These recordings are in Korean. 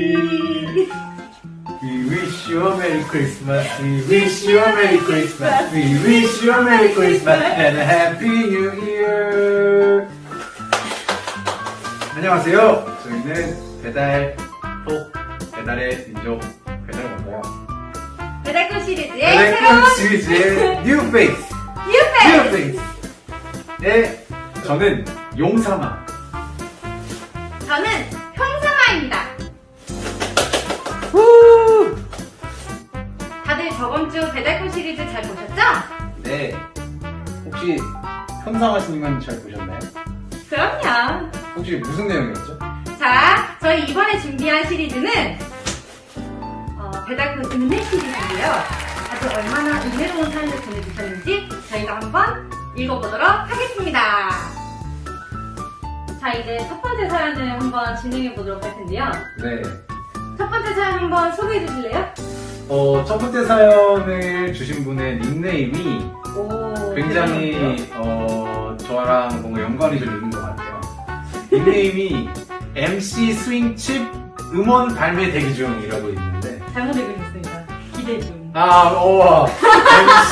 We wish you a Merry Christmas. We wish you a Merry Christmas. We wish you a Merry Christmas and a Happy New Year. 안녕하세요. 저희는 배달 톡 배달의 민족 배달 먹어요. 배달콘 시리즈의 배달 새로운 콘 시리즈의 뉴 페이스. 뉴페 뉴 페이스. 네, 저는 용사마 네. 혹시 현상하시님은 잘 보셨나요? 그럼요. 혹시 무슨 내용이었죠? 자, 저희 이번에 준비한 시리즈는 어, 배달콘 은혜 시리즈고요. 다들 얼마나 은혜로운 사연을 보내주셨는지 저희가 한번 읽어보도록 하겠습니다. 자, 이제 첫 번째 사연을 한번 진행해보도록 할 텐데요. 네. 첫 번째 사연 한번 소개해 주실래요? 어, 첫 번째 사연을 주신 분의 닉네임이 오, 굉장히 어, 저랑 뭔가 연관이 좀 있는 것 같아요. 닉네임이 MC 스윙칩 음원 발매 대기 중이라고 있는데 잘못 읽으셨습니다. 기대 중. 아, 어,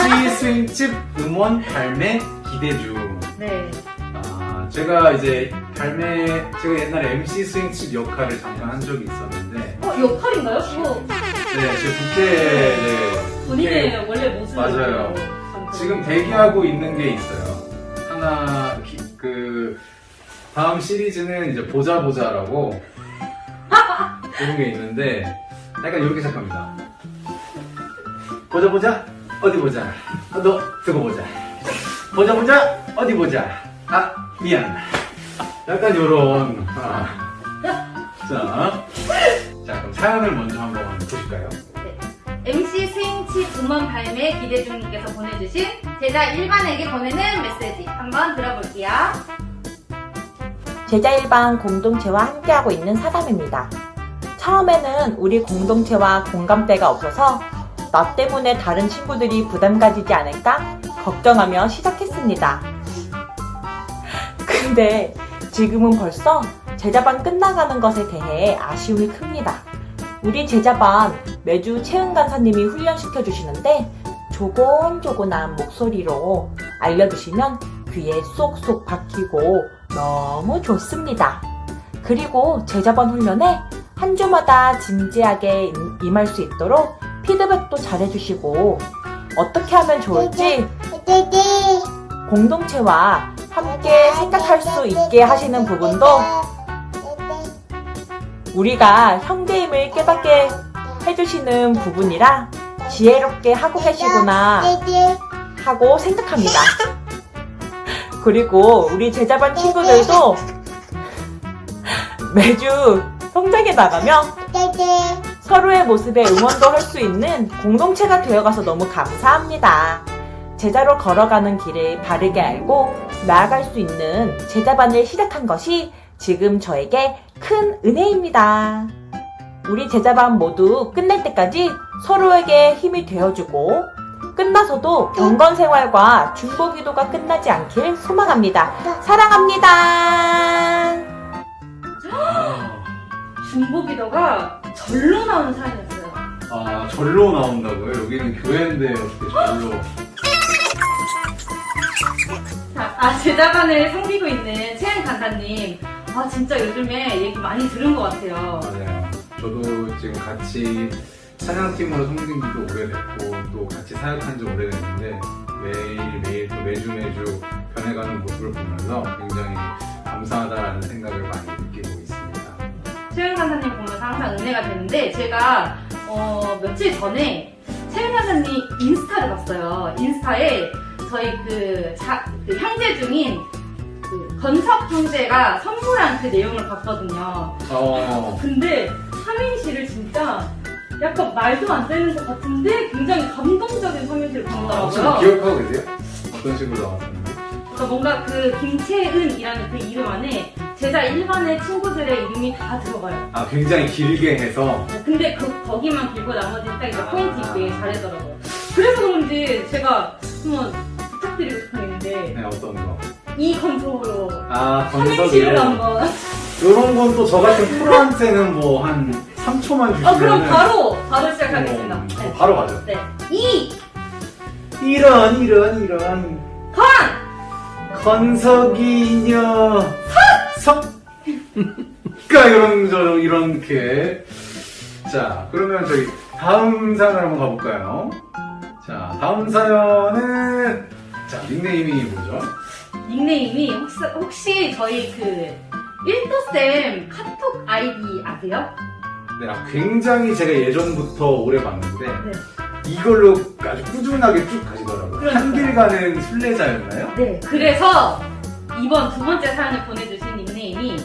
MC 스윙칩 음원 발매 기대 중. 네. 아, 제가 이제 발매, 제가 옛날에 MC 스윙칩 역할을 잠깐 한 적이 있었는데, 어, 역할인가요? 그거 네, 제 국대, 네. 본인의 원래 모습. 맞아요. 지금 대기하고 있는 게 있어요. 하나, 기- 그, 다음 시리즈는 이제 보자 보자라고 그런 게 있는데, 약간 이렇게 시작합니다. 보자 보자, 어디 보자. 아, 너 두고 보자. 보자 보자, 어디 보자. 아, 미안. 약간 요런. 아. 자, 자, 그럼 사연을 먼저 한번 보실까요? 스윙칩 음원 발매 기대 중님께서 보내주신 제자 일반에게 보내는 메시지 한번 들어볼게요. 제자 일반 공동체와 함께하고 있는 사담입니다. 처음에는 우리 공동체와 공감대가 없어서 나 때문에 다른 친구들이 부담 가지지 않을까 걱정하며 시작했습니다. 근데 지금은 벌써 제자반 끝나가는 것에 대해 아쉬움이 큽니다. 우리 제자반 매주 채은 간사님이 훈련시켜 주시는데 조곤조곤한 목소리로 알려주시면 귀에 쏙쏙 박히고 너무 좋습니다. 그리고 제자반 훈련에 한 주마다 진지하게 임- 임할 수 있도록 피드백도 잘 해주시고 어떻게 하면 좋을지 공동체와 함께 생각할 수 있게 하시는 부분도 우리가 형제임을 깨닫게 해주시는 부분이라 지혜롭게 하고 계시구나 하고 생각합니다. 그리고 우리 제자반 친구들도 매주 성장해 나가며 서로의 모습에 응원도 할 수 있는 공동체가 되어가서 너무 감사합니다. 제자로 걸어가는 길을 바르게 알고 나아갈 수 있는 제자반을 시작한 것이 지금 저에게 큰 은혜입니다. 우리 제자반 모두 끝날 때까지 서로에게 힘이 되어주고 끝나서도 경건 생활과 중보 기도가 끝나지 않길 소망합니다. 사랑합니다. 중보기도가 절로 나오는 사연이었어요. 아, 절로 나온다고요? 여기는 교회인데 어떻게 절로. 자, 아, 제자반을 섬기고 있는 채은 간사님. 아, 진짜 요즘에 얘기 많이 들은 것 같아요. 맞아요. 저도 지금 같이 찬양팀으로 섬긴 지도 오래됐고, 또 같이 사역한 지 오래됐는데, 매일매일 또 매주 매주 변해가는 모습을 보면서 굉장히 감사하다라는 생각을 많이 느끼고 있습니다. 채은 간사님 보면서 항상 은혜가 되는데, 제가, 어, 며칠 전에 채은 간사님 인스타를 봤어요. 인스타에 저희 그, 자, 그 형제 중인 그 건석 형제가 선물한 그 내용을 봤거든요. 어, 근데 삼행시를 진짜 약간 말도 안 되는 것 같은데 굉장히 감동적인 삼행시를 혹시 보내더라고요. 기억하고 계세요? 어떤 식으로 나왔었는지? 그러니까 뭔가 그 김채은이라는 그 이름 안에 제자 일반의 친구들의 이름이 다 들어가요. 아, 굉장히 길게 해서, 근데 그 거기만 길고 나머지는 딱 이제 아. 포인트 있게 잘하더라고요. 그래서 그런지 제가 한번 부탁드리고 싶은 게 있는데 네, 어떤 거? 이 컨셉으로 아, 건석이요? 한번 요런 건 또 저 같은 프로한테는 뭐 한 3초만 주시면 어, 그럼 바로, 바로 시작하겠습니다. 어, 네. 바로 가죠. 네. 2, 이런 이런 이런 건! 건석이녀 석 그러니까 이런 저 이렇게 자 그러면 저희 다음 사연을 한번 가볼까요? 자 다음 사연은 자 닉네임이 뭐죠? 닉네임이 혹시, 혹시 저희 그, 1도쌤 카톡 아이디 아세요? 네, 아, 굉장히 제가 예전부터 오래 봤는데 네. 이걸로 아주 꾸준하게 쭉 가시더라고요. 그러니까요. 한길 가는 순례자였나요? 네. 그래서 이번 두 번째 사연을 보내주신 닉네임이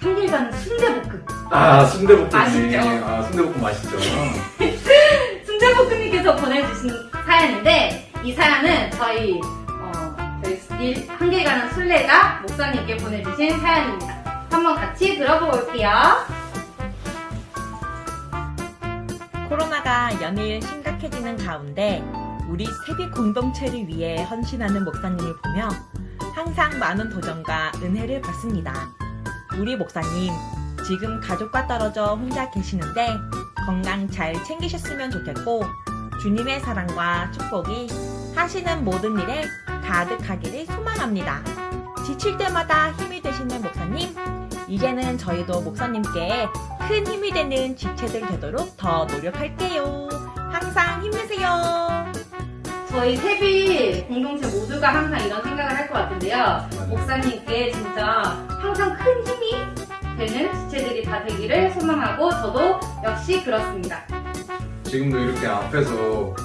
한길가는 순대볶음. 아 순대볶음 맛있죠. 아 순대볶음 맛있죠. 순대볶음님께서 보내주신 사연인데 이 사연은 저희 어, 저희 일- 한길 가는 순례자 목사님께 보내주신 사연입니다. 한번 같이 들어보고 올게요. 코로나가 연일 심각해지는 가운데 우리 세비 공동체를 위해 헌신하는 목사님을 보며 항상 많은 도전과 은혜를 받습니다. 우리 목사님, 지금 가족과 떨어져 혼자 계시는데 건강 잘 챙기셨으면 좋겠고 주님의 사랑과 축복이 하시는 모든 일에 가득하기를 소망합니다. 지칠 때마다 힘이 되시는 목사님, 이제는 저희도 목사님께 큰 힘이 되는 지체들 되도록 더 노력할게요. 항상 힘내세요. 저희 세비 공동체 모두가 항상 이런 생각을 할 것 같은데요. 목사님께 진짜 항상 큰 힘이 되는 지체들이 다 되기를 소망하고 저도 역시 그렇습니다. 지금도 이렇게 앞에서 뭐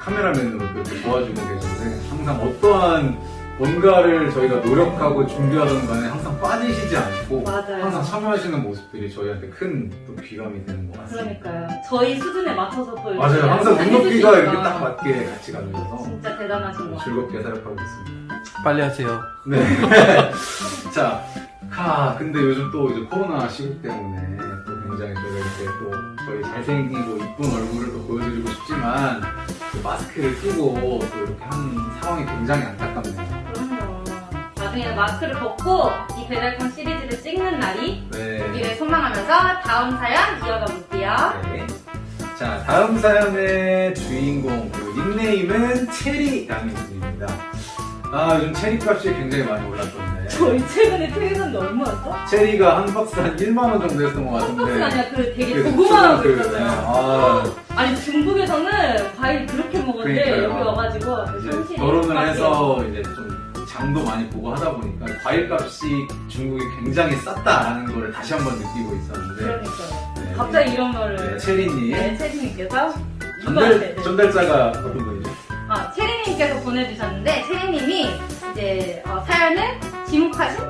카메라맨으로 이렇게 도와주고 계신데 항상 어떠한 뭔가를 저희가 노력하고 준비하던 간에 항상 빠지시지 않고 맞아요. 항상 참여하시는 모습들이 저희한테 큰 또 귀감이 되는 것 같습니다. 그러니까요. 저희 수준에 맞춰서 또 맞아요. 이렇게 항상 해주시니까 눈높이가 이렇게 딱 맞게 같이 가면서 진짜 대단하신 것 같아요. 즐겁게 사역하고 있습니다. 빨리 하세요. 네. 자, 카, 근데 요즘 또 이제 코로나 시국 때문에 또 굉장히 저희가 이렇게 또 저희 잘생기고 이쁜 얼굴을 또 보여드리고 싶지만 또 마스크를 끼고 또 이렇게 하는 상황이 굉장히 안타깝네요. 그럼요. 나중에 마스크를 벗고 이 배달콘 시리즈를 찍는 날이 네. 오기를 소망하면서 다음 사연 이어가 볼게요. 네. 자, 다음 사연의 주인공, 그 닉네임은 체리 양님입니다. 아, 요즘 체리 값이 굉장히 많이 올랐던데. 저희 최근에 트윗은 얼마였죠? 체리가 한 박스 한 1만원 정도 했던 것 같은데. 컵박스가 아니라 그 되게 그 고구마한 거 그, 있잖아요. 아, 장도 많이 보고 하다 보니까 과일값이 중국이 굉장히 쌌다라는 거를 다시 한번 느끼고 있었는데 그러니까요. 네, 갑자기 이런 네, 거를 체리님 네, 체리님께서 전달, 네, 네. 전달자가 어떤 분이죠? 아, 체리님께서 보내주셨는데 체리님이 이제 어, 사연을 지목하신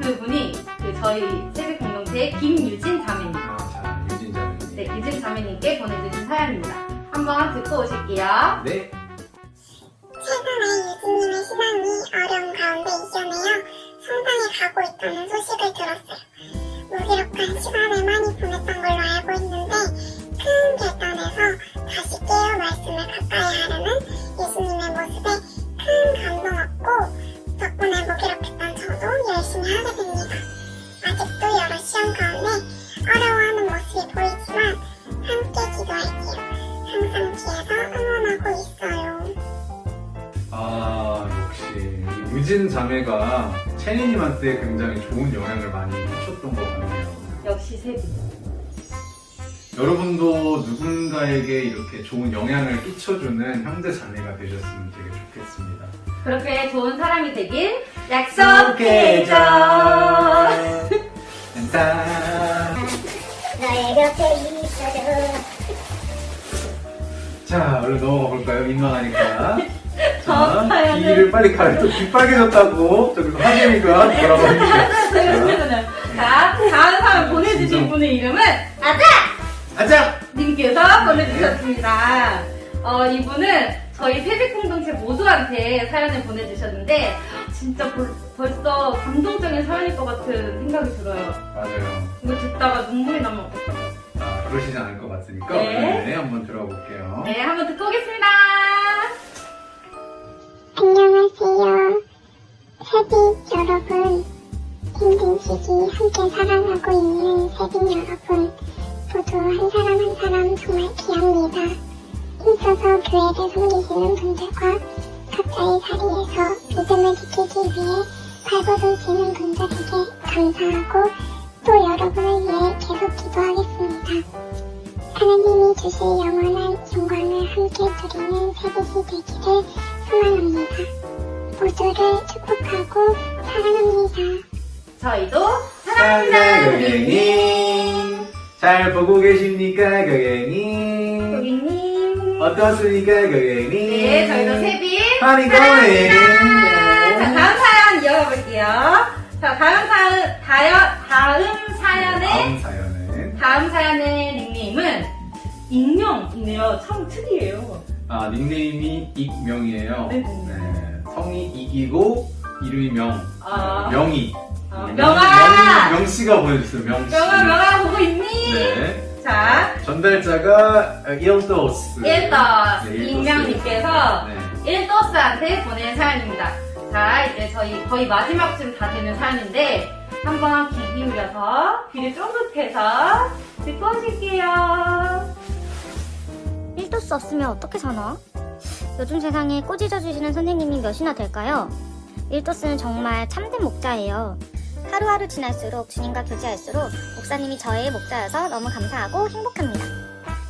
그분이 그 저희 세비 공동체의 김유진 자매님. 아, 자, 유진자님. 네, 유진 자매님께 보내주신 사연입니다. 한번 듣고 오실게요. 네. 최근에 유진님의 신앙이 어려운 가운데 이겨내어 성당에 가고 있다는 소식을 들었어요. 무기력한 시간을 많이 보냈던 걸로 알고 있는데 큰 결단에서 다시 깨어 말씀을 가까이 하려는 예수님의 모습에 큰 감동 얻고 덕분에 무기력했던 저도 열심히 하게 됩니다. 이 유진 자매가 체리님한테 굉장히 좋은 영향을 많이 미쳤던 것 같네요. 역시 세비. 여러분도 누군가에게 이렇게 좋은 영향을 끼쳐주는 형제 자매가 되셨으면 되게 좋겠습니다. 그렇게 좋은 사람이 되길 약속해줘. 짠. 너의 곁에 있어줘. 자, 얼른 넘어가 볼까요? 민망하니까. 다음 자, 사연은- 귀를 빨리 가려. 또귀 빨개졌다고. 저기서 하진이가. 잠시만요. 자, 다음 사연 보내주신. 분의 이름은 아자! 아자! 님께서 보내주셨습니다. 어, 이분은 저희 세비 공동체 모두한테 사연을 보내주셨는데 진짜 벌, 벌써 감동적인 사연일 것 같은 생각이 들어요. 맞아요. 이거 듣다가 눈물이 나면 어떡하죠? 아, 그러시지 않을 것 같으니까. 네. 네, 한번 들어볼게요. 네, 한번 듣고 오겠습니다. 안녕하세요. 세빛 여러분. 힘든 시기 함께 살아가고 있는 세빈 여러분 모두 한 사람 한 사람 정말 귀합니다. 힘써서 교회를 섬기시는 분들과 각자의 자리에서 믿음을 지키기 위해 발버둥치는 분들에게 감사하고 또 여러분을 위해 계속 기도하겠습니다. 하나님이 주실 영원한 영광을 함께 드리는 새벽이 되기를 소망합니다. 모두를 축복하고 사랑합니다. 저희도 사랑합니다, 고객님. 잘 보고 계십니까, 고객님? 고객님. 어떻습니까, 고객님? 네, 저희도 사랑합니다. 고객님. 자, 다음 사연 이어가볼게요. 자, 다음 사연, 다연, 다음 사연의, 다음 사연은 다음 사연의 닉네임은 익명이네요. 참 특이해요. 아, 닉네임이 익명이에요. 네. 네, 성이 익이고 이름이 명. 아. 명이. 아, 명- 명아! 명, 명 씨가 보내주세요. 명 씨. 명아, 명아, 보고 있니? 네. 자, 전달자가. 일더스, 네, 일더스. 익명님께서 네. 일더스한테 보낸 사연입니다. 자, 이제 저희 거의 마지막쯤 다 되는 사연인데, 한번 귀 기울여서, 귀를 쫑긋해서 듣고 오실게요. 1도수 없으면 어떻게 사나? 요즘 세상에 꼬지져 주시는 선생님이 몇이나 될까요? 1도수는 정말 참된 목자예요. 하루하루 지날수록 주님과 교제할수록 목사님이 저의 목자여서 너무 감사하고 행복합니다.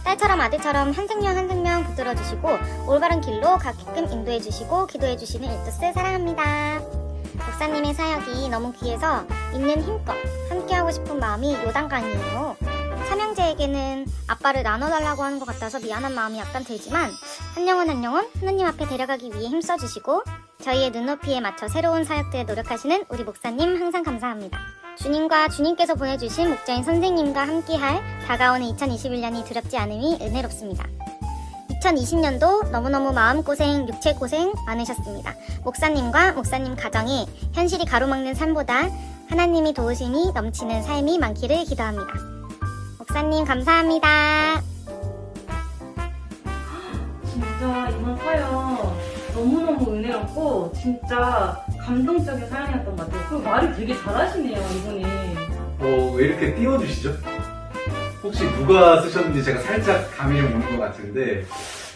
딸처럼 아들처럼 한 생명 한 생명 붙들어 주시고 올바른 길로 가게끔 인도해 주시고 기도해 주시는 1도스 사랑합니다. 목사님의 사역이 너무 귀해서 있는 힘껏 함께하고 싶은 마음이 요단강이에요. 삼형제에게는 아빠를 나눠달라고 하는 것 같아서 미안한 마음이 약간 들지만 한 영혼 한 영혼 하나님 앞에 데려가기 위해 힘써주시고 저희의 눈높이에 맞춰 새로운 사역들에 노력하시는 우리 목사님 항상 감사합니다. 주님과 주님께서 보내주신 목자인 선생님과 함께할 다가오는 2021년이 두렵지 않음이 은혜롭습니다. 2020년도 너무너무 마음고생, 육체고생 많으셨습니다. 목사님과 목사님 가정에 현실이 가로막는 삶보다 하나님이 도우심이 넘치는 삶이 많기를 기도합니다. 목사님 감사합니다. 진짜 이번 사연 너무너무 은혜롭고 진짜 감동적인 사연이었던 것 같아요. 그 말을 되게 잘하시네요, 이분이. 어, 왜 이렇게 띄워주시죠? 혹시 누가 쓰셨는지 제가 살짝 감이 좀 오는 것 같은데.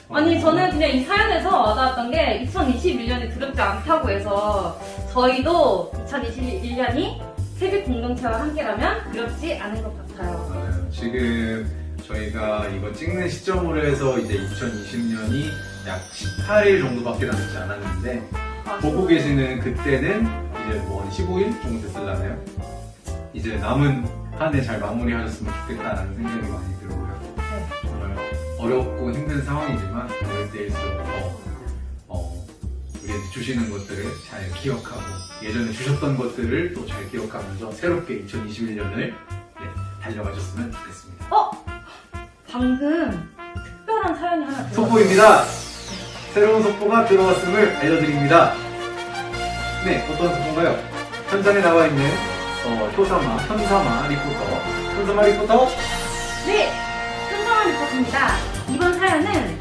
어, 아니 저는 그냥 이 사연에서 와닿았던 게 2021년이 두렵지 않다고 해서 저희도 2021년이 세빛 공동체와 함께라면 두렵지 않은 것 같아요. 맞아요. 지금 저희가 이거 찍는 시점으로 해서 이제 2020년이 약 18일 정도밖에 남지 않았는데 아, 보고 계시는 그때는 이제 뭐 한 15일 정도 됐을라나요? 이제 남은 한 해 잘 마무리하셨으면 좋겠다라는 생각이 많이 들고요. 네. 정말 어렵고 힘든 상황이지만 어릴 때일수록 더 어, 우리한테 주시는 것들을 잘 기억하고 예전에 주셨던 것들을 또 잘 기억하면서 새롭게 2021년을 달려가셨으면 좋겠습니다. 어? 방금 특별한 사연이 하나 들어왔어요. 속보입니다. 새로운 속보가 들어왔음을 알려드립니다. 네, 어떤 속보인가요? 현장에 나와 있는 어, 효사마, 현사마 리포터, 현사마 리포터. 네! 현성한 리포트입니다. 이번 사연은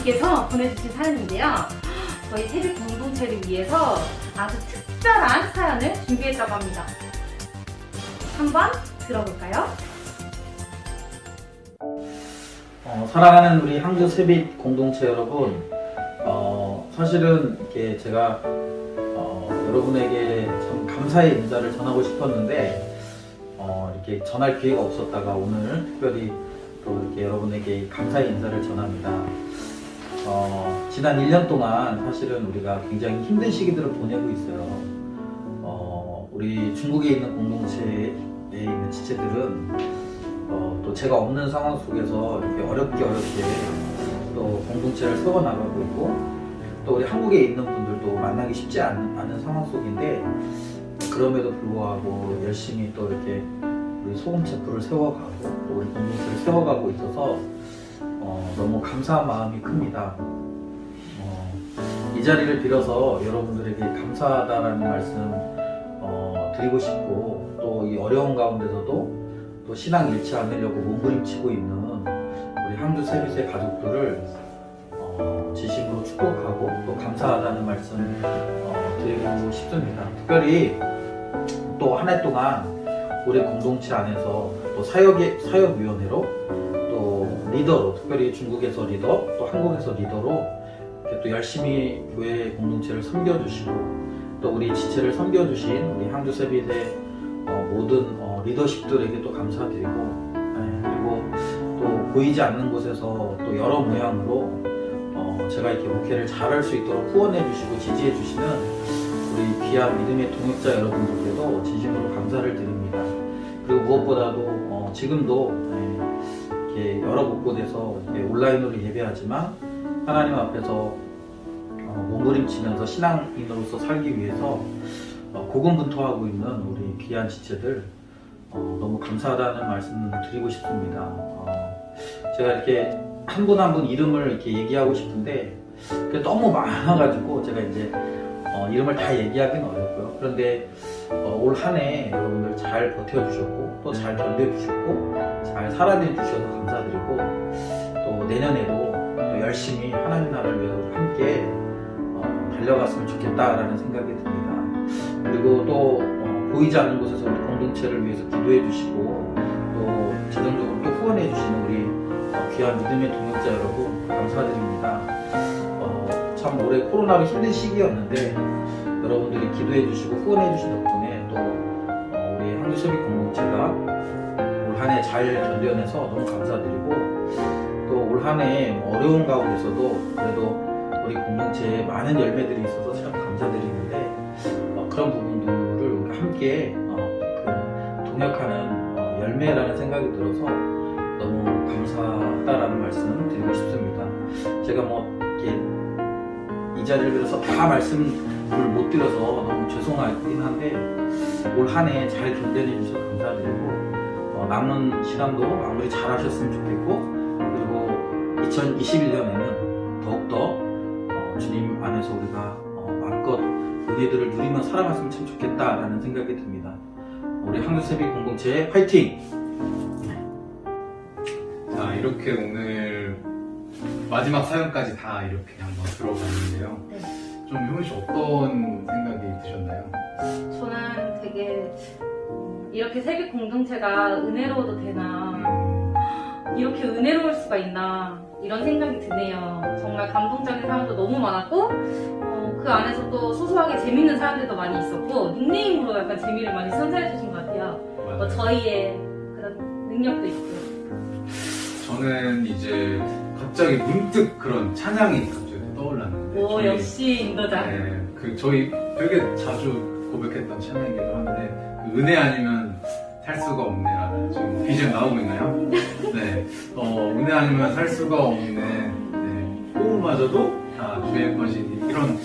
님께서 보내주신 사연인데요. 저희 세빛 공동체를 위해서 아주 특별한 사연을 준비했다고 합니다. 한번 들어볼까요? 어, 사랑하는 우리 항주 세빛 공동체 여러분, 어, 사실은 이렇게 제가 어, 여러분에게 참 감사의 인사를 전하고 싶었는데 어, 이렇게 전할 기회가 없었다가 오늘 특별히 또 이렇게 여러분에게 감사의 인사를 전합니다. 어, 지난 1년 동안 사실은 우리가 굉장히 힘든 시기들을 보내고 있어요. 어, 우리 중국에 있는 공동체에 있는 지체들은 어, 또 제가 없는 상황 속에서 이렇게 어렵게 어렵게 또 공동체를 세워 나가고 있고 또 우리 한국에 있는 분들도 만나기 쉽지 않, 않은 상황 속인데 그럼에도 불구하고 열심히 또 이렇게 우리 소금체 불을 세워가고 또 우리 공동체를 세워가고 있어서 어, 너무 감사한 마음이 큽니다. 어, 이 자리를 빌어서 여러분들에게 감사하다라는 말씀 어, 드리고 싶고 또 이 어려운 가운데서도 또 신앙 잃지 않으려고 몸부림치고 있는 우리 항주 세비세 가족들을 어, 어, 진심으로 축복하고 또 감사하다는 말씀 어, 드리고 싶습니다. 특별히 또 한 해 동안 우리 공동체 안에서 또 사역의 사역위원회로 또 리더로 특별히 중국에서 리더 또 한국에서 리더로 이렇게 또 열심히 교회 공동체를 섬겨주시고 또 우리 지체를 섬겨주신 우리 항주세빛의 어, 모든 어, 리더십들에게 또 감사드리고 네, 그리고 또 보이지 않는 곳에서 또 여러 모양으로 어, 제가 이렇게 목회를 잘할 수 있도록 후원해 주시고 지지해 주시는 우리 귀한 믿음의 동역자 여러분들께도 진심으로 감사를 드립니다. 그리고 무엇보다도 어, 지금도 네, 이렇게 여러 곳곳에서 이렇게 온라인으로 예배하지만 하나님 앞에서 어, 몸부림치면서 신앙인으로서 살기 위해서 어, 고군분투하고 있는 우리 귀한 지체들 어, 너무 감사하다는 말씀 드리고 싶습니다. 어, 제가 이렇게 한 분 한분 이름을 이렇게 얘기하고 싶은데 너무 많아가지고 제가 이제 어, 이름을 다 얘기하기는 어렵고요. 그런데 어, 올 한해 여러분들 잘 버텨주셨고 또 잘 견뎌주셨고 잘 살아내 주셔서 감사드리고 또 내년에도 또 열심히 하나님 나라를 위해서 함께 어, 달려갔으면 좋겠다라는 생각이 듭니다. 그리고 또 어, 보이지 않는 곳에서 우리 공동체를 위해서 기도해 주시고 또 재정적으로 또 후원해 주시는 우리 어, 귀한 믿음의 동역자 여러분 감사드립니다. 어, 참 올해 코로나로 힘든 시기였는데 여러분들이 기도해 주시고 후원해 주신 덕분에 또 어, 우리 한주섭이 공동체가 올 한해 잘 견뎌내서 너무 감사드리고 또 올 한해 어려운 가운데서도 그래도 우리 공동체에 많은 열매들이 있어서 참 감사드리는데 어, 그런 부분들을 함께 어, 그 동역하는 어, 열매라는 생각이 들어서 너무 감사하다라는 말씀을 드리고 싶습니다. 제가 뭐 이렇게 이 자리를 빌어서 다 말씀을 못 드려서 너무 죄송하긴 한데 올 한 해 잘 견뎌내 주셔서 감사드리고 어, 남은 시간도 마무리 잘 하셨으면 좋겠고 그리고 2021년에는 더욱더 어, 주님 안에서 우리가 어, 마음껏 은혜들을 누리며 살아갔으면 참 좋겠다라는 생각이 듭니다. 우리 한국세비 공동체 화이팅! 자, 이렇게 오늘 마지막 사연까지 다 이렇게 한번 들어봤는데요. 네. 좀 효민 씨 어떤 생각이 드셨나요? 저는 되게 음, 이렇게 세빛 공동체가 은혜로워도 되나 음, 이렇게 은혜로울 수가 있나 이런 생각이 드네요. 정말 감동적인 사람도 너무 많았고 어, 그 안에서 또 소소하게 재밌는 사람들도 많이 있었고 닉네임으로 약간 재미를 많이 선사해 주신 것 같아요. 뭐. 저희의 그런 능력도 있고 저는 이제 갑자기 문득 그런 찬양이 갑자기 떠올랐는데 오 저희- 역시 인도자 네, 그 저희 되게 자주 고백했던 찬양이기도 한데 그 은혜 아니면 살 수가 없네라는 지금 BGM 나오고 있나요? 네, 어, 은혜 아니면 살 수가 없네. 네, 호흡마저도 다 주의 것이니 이런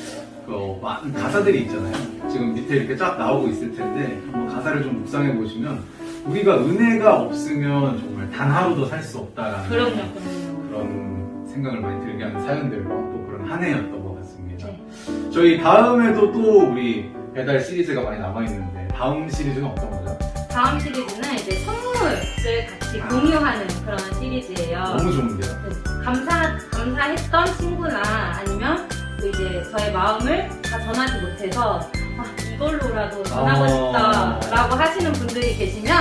그 많은 가사들이 있잖아요. 지금 밑에 이렇게 쫙 나오고 있을 텐데 한번 가사를 좀 묵상해 보시면 우리가 은혜가 없으면 정말 단 하루도 살 수 없다라는 그럼요 그럼요 그런 생각을 많이 들게 하는 사연들과 또 그런 한 해였던 것 같습니다. 네. 저희 다음에도 또 우리 배달 시리즈가 많이 남아 있는데 다음 시리즈는 어떤 거죠? 다음 시리즈는 이제 선물을 같이 공유하는 그런 시리즈예요. 너무 좋은데요? 감사 감사했던 친구나 아니면 또 이제 저의 마음을 다 전하지 못해서 아, 이걸로라도 전하고 아. 싶다라고 하시는 분들이 계시면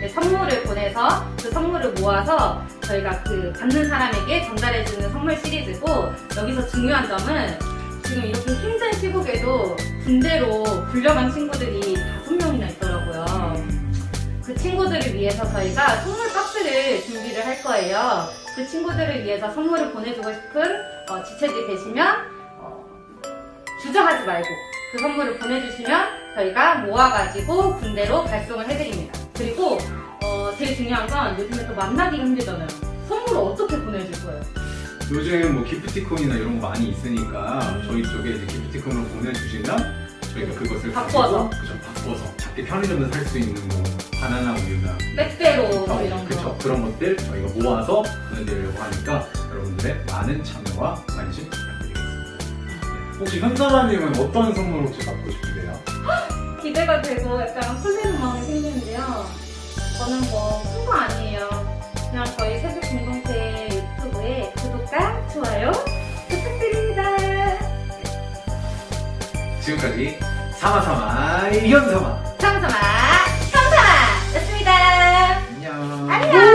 네, 선물을 보내서 그 선물을 모아서 저희가 그 받는 사람에게 전달해주는 선물 시리즈고 여기서 중요한 점은 지금 이렇게 힘든 시국에도 군대로 불려간 친구들이 명이나 있더라고요. 그 친구들을 위해서 저희가 선물 박스를 준비를 할 거예요. 그 친구들을 위해서 선물을 보내주고 싶은 어, 지체들이 계시면 어, 주저하지 말고 그 선물을 보내주시면 저희가 모아가지고 군대로 발송을 해드립니다. 그리고 어, 제일 중요한 건 요즘에 또 만나기가 힘들잖아요. 선물을 어떻게 보내줄 거예요? 요즘 뭐 기프티콘이나 이런 거 많이 있으니까 음. 저희 쪽에 이제 기프티콘으로 보내주시면 저희가 그것을 바꿔서. 그죠 바꿔서 작게 편의점에서 살 수 있는 뭐 바나나 우유나 어, 뭐 이런 거. 그쵸 그런 것들 저희가 모아서 보내드리려고 하니까 여러분들의 많은 참여와 관심 부탁드리겠습니다. 네. 혹시 현사라님은 어떤 선물 혹시 받고 싶으세요? 기대가 되고 약간 설레는 마음이 생기는데요. 저는 뭐 큰 거 아니에요. 그냥 저희 새벽 공동체 유튜브에 구독과 좋아요 지금까지 사마사마 이현사마 삼삼아, 삼삼아! 였습니다. 안녕. 안녕!